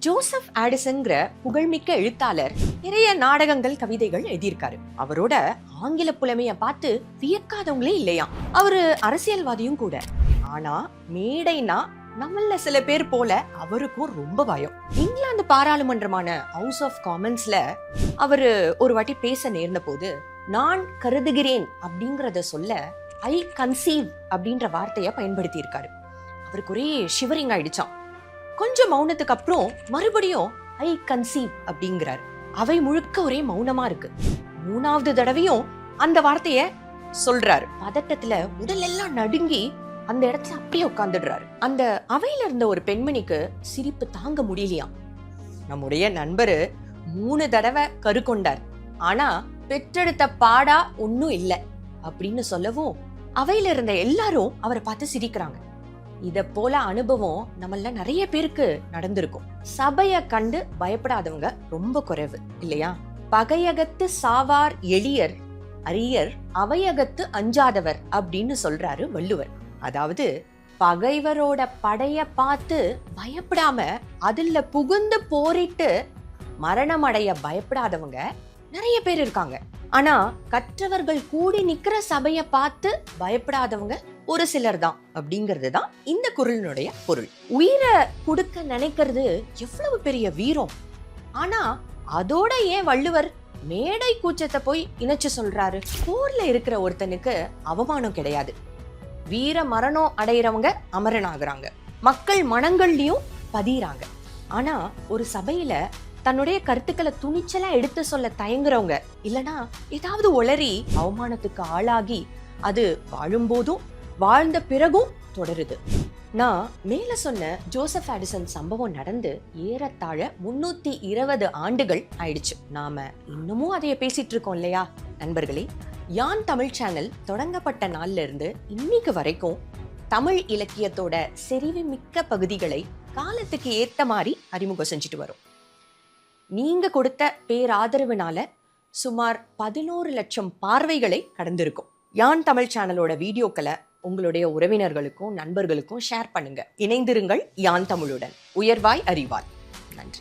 Joseph ஆடிசன்ங்கிற புகழ்மிக்க எழுத்தாளர் நிறைய நாடகங்கள் கவிதைகள் எழுதியிருக்காரு. அவரோட ஆங்கில புலமைய பார்த்து வியக்காதவங்களே இல்லையாம் அவரு அரசியல்வாதியும் கூட. ஆனா மேடைனா நம்மள சில பேர் போல அவருக்கும் ரொம்ப பயம். இங்கிலாந்து பாராளுமன்றமான ஹவுஸ் ஆஃப் காமன்ஸ்ல அவரு ஒரு வாட்டி பேச நேர்ந்த போது நான் கருதுகிறேன் அப்படிங்கறத சொல்ல ஐ கன்சீவ் அப்படின்ற வார்த்தையை பயன்படுத்தி இருக்காரு அவருக்கு ஒரே ஷிவரிங் ஆயிடுச்சாம். கொஞ்சம் மௌனத்துக்கு அப்புறம் மறுபடியும் ஐ கன்சீவ் அப்படிங்கிறார். அவை முழுக்க ஒரே மௌனமா இருக்கு. மூணாவது தடவையும் அந்த வார்த்தைய சொல்றாரு. பதட்டத்துல உடல் எல்லாம் நடுங்கி அந்த இடத்துல அப்படியே உட்காந்துடுறாரு அந்த அவையில இருந்த ஒரு பெண்மணிக்கு சிரிப்பு தாங்க முடியலையாம். நம்முடைய நண்பரு மூணு தடவை கரு கொண்டார். ஆனா பெற்றெடுத்த பாடா ஒன்னும் இல்லை அப்படின்னு சொல்லவும் அவையில இருந்த எல்லாரும் அவரை பார்த்து சிரிக்கிறாங்க. இத போல அனுபவம் நம்மள நிறைய பேருக்கு நடந்திருக்கும். சபைய கண்டு பயப்படாதவங்க ரொம்ப குறைவு இல்லையா? பகையகத்து சாவார் எளியர் அரியர் அவையகத்து அஞ்சாதவர் அப்படின்னு சொல்றாரு வள்ளுவர். அதாவது பகைவரோட படைய பார்த்து பயப்படாம அதுல புகுந்து போரிட்டு மரணம் அடைய பயப்படாதவங்க நிறைய பேர் இருக்காங்க. ஆனா கற்றவர்கள் கூடி நிக்கிற சபைய பார்த்து பயப்படாதவங்க ஒரு சிலர் தான் அப்படிங்கிறது தான் இந்த குரலினுடைய பொருள். உயிரை கொடுக்க நினைக்கிறது எவ்வளவு பெரிய வீரம். ஆனா அதோட ஏன் வள்ளுவர் மேடை கூச்சத்தை போய் இணைச்சு சொல்றாரு? போர்ல இருக்கிற ஒருத்தனுக்கு அவமானம் கிடையாது. வீர மரணம் அடையிறவங்க அமரன் ஆகுறாங்க மக்கள் மனங்கள்லயும் பதியிறாங்க. ஆனா ஒரு சபையில தன்னுடைய கருத்துக்களை துணிச்சலா எடுத்து சொல்ல தயங்குறவங்க இல்லனா ஏதாவது உளறி அவமானத்துக்கு ஆளாகி அது வாழும்போதும் வாழ்ந்த பிறகும் தொடருது. நான் மேல சொன்ன ஜோசப் ஆடிசன் சம்பவம் நடந்து ஏறத்தாழ முன்னூத்தி இருபது ஆண்டுகள் ஆயிடுச்சு. நாம இன்னமும் அதைய பேசிட்டு இருக்கோம் இல்லையா? நண்பர்களே யான் தமிழ் சேனல் தொடங்கப்பட்ட நாள்ல இருந்து இன்னைக்கு வரைக்கும் தமிழ் இலக்கியத்தோட செறிவு மிக்க பகுதிகளை காலத்துக்கு ஏத்த மாதிரி அறிமுகம் செஞ்சுட்டு வரும். நீங்க கொடுத்த பேராதரவுனால சுமார் பதினோரு லட்சம் பார்வைகளை கடந்திருக்கும். யான் தமிழ் சேனலோட வீடியோக்களை உங்களுடைய உறவினர்களுக்கும் நண்பர்களுக்கும் ஷேர் பண்ணுங்க. இணைந்திருங்கள் யான் தமிழுடன். உயர்வாய் அறிவாய். நன்றி.